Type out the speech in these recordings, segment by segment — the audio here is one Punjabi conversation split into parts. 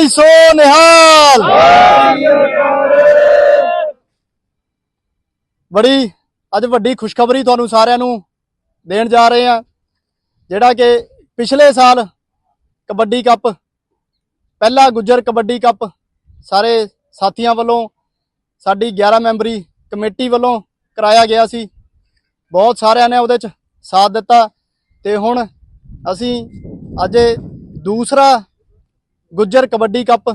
ਬੋਲੇ ਸੋ ਨਿਹਾਲ ਬੜੀ ਅੱਜ ਵੱਡੀ ਖੁਸ਼ਖਬਰੀ ਤੁਹਾਨੂੰ ਸਾਰਿਆਂ ਨੂੰ ਦੇਣ ਜਾ ਰਹੇ ਆ ਜਿਹੜਾ ਕਿ ਪਿਛਲੇ ਸਾਲ ਕਬੱਡੀ ਕੱਪ, ਪਹਿਲਾ ਗੁੱਜਰ ਕਬੱਡੀ ਕੱਪ ਸਾਰੇ ਸਾਥੀਆਂ ਵੱਲੋਂ, ਸਾਡੀ 11 ਮੈਂਬਰੀ ਕਮੇਟੀ ਵੱਲੋਂ ਕਰਾਇਆ ਗਿਆ ਸੀ। ਬਹੁਤ ਸਾਰਿਆਂ ਨੇ ਉਹਦੇ ਚ ਸਾਥ ਦਿੱਤਾ ਤੇ ਹੁਣ ਅਸੀਂ ਅੱਜ ਦੂਸਰਾ ਗੁੱਜਰ ਕਬੱਡੀ ਕੱਪ,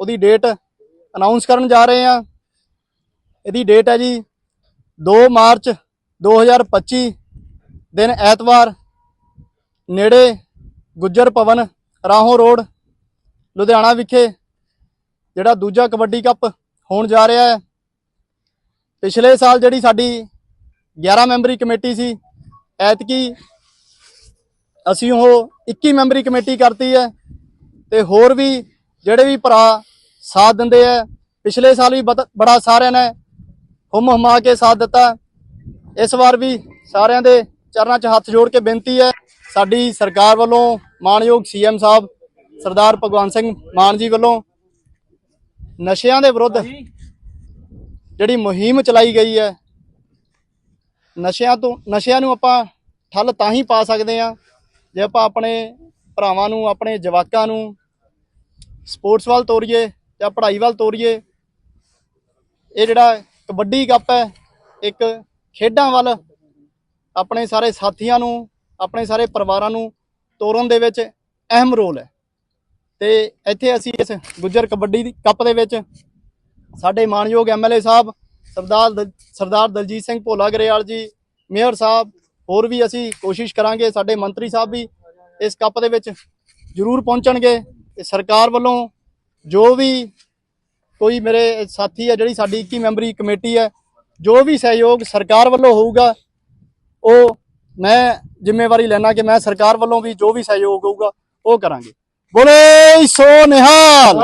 ਉਹਦੀ ਡੇਟ ਅਨਾਉਂਸ ਕਰਨ ਜਾ ਰਹੇ ਹਾਂ। ਇਹਦੀ ਡੇਟ ਹੈ ਜੀ 2 ਮਾਰਚ 2025 ਦਿਨ ਐਤਵਾਰ, ਨੇੜੇ ਗੁੱਜਰ ਭਵਨ, ਰਾਹੋਂ ਰੋਡ, ਲੁਧਿਆਣਾ ਵਿਖੇ ਜਿਹੜਾ ਦੂਜਾ ਕਬੱਡੀ ਕੱਪ ਹੋਣ ਜਾ ਰਿਹਾ ਹੈ। ਪਿਛਲੇ ਸਾਲ ਜਿਹੜੀ ਸਾਡੀ 11 ਮੈਂਬਰੀ ਕਮੇਟੀ ਸੀ, ਐਤਕੀ ਅਸੀਂ ਉਹ 21 ਮੈਂਬਰੀ ਕਮੇਟੀ ਕਰਤੀ ਹੈ। ਤੇ ਹੋਰ ਵੀ ਜਿਹੜੇ ਵੀ ਭਰਾ ਸਾਥ ਦਿੰਦੇ ਆ ਪਿਛਲੇ ਸਾਲ ਵੀ ਬੜਾ ਸਾਰਿਆਂ ਨੇ ਹੁਮ ਹੁਮਾ ਕੇ ਸਾਥ ਦਿੱਤਾ। ਇਸ ਵਾਰ ਵੀ ਸਾਰਿਆਂ ਦੇ ਚਰਨਾਂ 'ਚ ਹੱਥ ਜੋੜ ਕੇ ਬੇਨਤੀ ਹੈ ਸਾਡੀ ਸਰਕਾਰ ਵੱਲੋਂ ਮਾਨਯੋਗ ਸੀਐਮ ਸਾਹਿਬ ਸਰਦਾਰ ਭਗਵੰਤ ਸਿੰਘ ਮਾਨ ਜੀ ਵੱਲੋਂ ਨਸ਼ਿਆਂ ਦੇ ਵਿਰੁੱਧ ਜਿਹੜੀ ਮੁਹਿੰਮ ਚਲਾਈ ਗਈ ਹੈ ਨਸ਼ਿਆਂ ਤੋਂ ਨਸ਼ਿਆਂ ਨੂੰ ਆਪਾਂ ਠੱਲ ਤਾਂ ਹੀ ਪਾ ਸਕਦੇ ਆ ਜੇ ਆਪਾਂ ਆਪਣੇ ਭਰਾਵਾਂ ਨੂੰ, ਆਪਣੇ ਜਵਾਕਾਂ ਨੂੰ ਸਪੋਰਟਸ ਵੱਲ ਤੋਰੀਏ ਜਾਂ ਪੜ੍ਹਾਈ ਵੱਲ ਤੋਰੀਏ, ਇਹ ਜਿਹੜਾ ਕਬੱਡੀ ਕੱਪ ਹੈ, ਇੱਕ ਖੇਡਾਂ ਵੱਲ ਆਪਣੇ ਸਾਰੇ ਸਾਥੀਆਂ ਨੂੰ, ਆਪਣੇ ਸਾਰੇ ਪਰਿਵਾਰਾਂ ਨੂੰ ਤੋਰਨ ਦੇ ਵਿੱਚ ਅਹਿਮ ਰੋਲ ਹੈ। ਤੇ ਇੱਥੇ ਅਸੀਂ ਇਸ ਗੁੱਜਰ ਕਬੱਡੀ ਕੱਪ ਦੇ ਵਿੱਚ ਸਾਡੇ ਮਾਨਯੋਗ ਐਮਐਲਏ ਸਾਹਿਬ, ਸਰਦਾਰ ਦ- ਸਰਦਾਰ ਦਲਜੀਤ ਸਿੰਘ ਭੋਲਾ ਗਰੇਵਾਲ ਜੀ, ਮੇਅਰ ਸਾਹਿਬ, ਹੋਰ ਵੀ ਅਸੀਂ ਕੋਸ਼ਿਸ਼ ਕਰਾਂਗੇ, ਸਾਡੇ ਮੰਤਰੀ ਸਾਹਿਬ ਵੀ ਇਸ ਕੱਪ ਦੇ ਵਿੱਚ ਜ਼ਰੂਰ ਪਹੁੰਚਣਗੇ ਤੇ ਸਰਕਾਰ ਵੱਲੋਂ ਜੋ ਵੀ ਕੋਈ ਮੇਰੇ ਸਾਥੀ ਹੈ ਜਿਹੜੀ ਸਾਡੀ 21 ਮੈਂਬਰੀ ਕਮੇਟੀ ਹੈ ਜੋ ਵੀ ਸਹਿਯੋਗ ਸਰਕਾਰ ਵੱਲੋਂ ਹੋਊਗਾ, ਉਹ ਮੈਂ ਜ਼ਿੰਮੇਵਾਰੀ ਲੈਣਾ ਕਿ ਮੈਂ ਸਰਕਾਰ ਵੱਲੋਂ ਵੀ ਜੋ ਵੀ ਸਹਿਯੋਗ ਹੋਊਗਾ, ਉਹ ਕਰਾਂਗੇ। ਬੋਲੇ ਸੋ ਨਿਹਾਲ!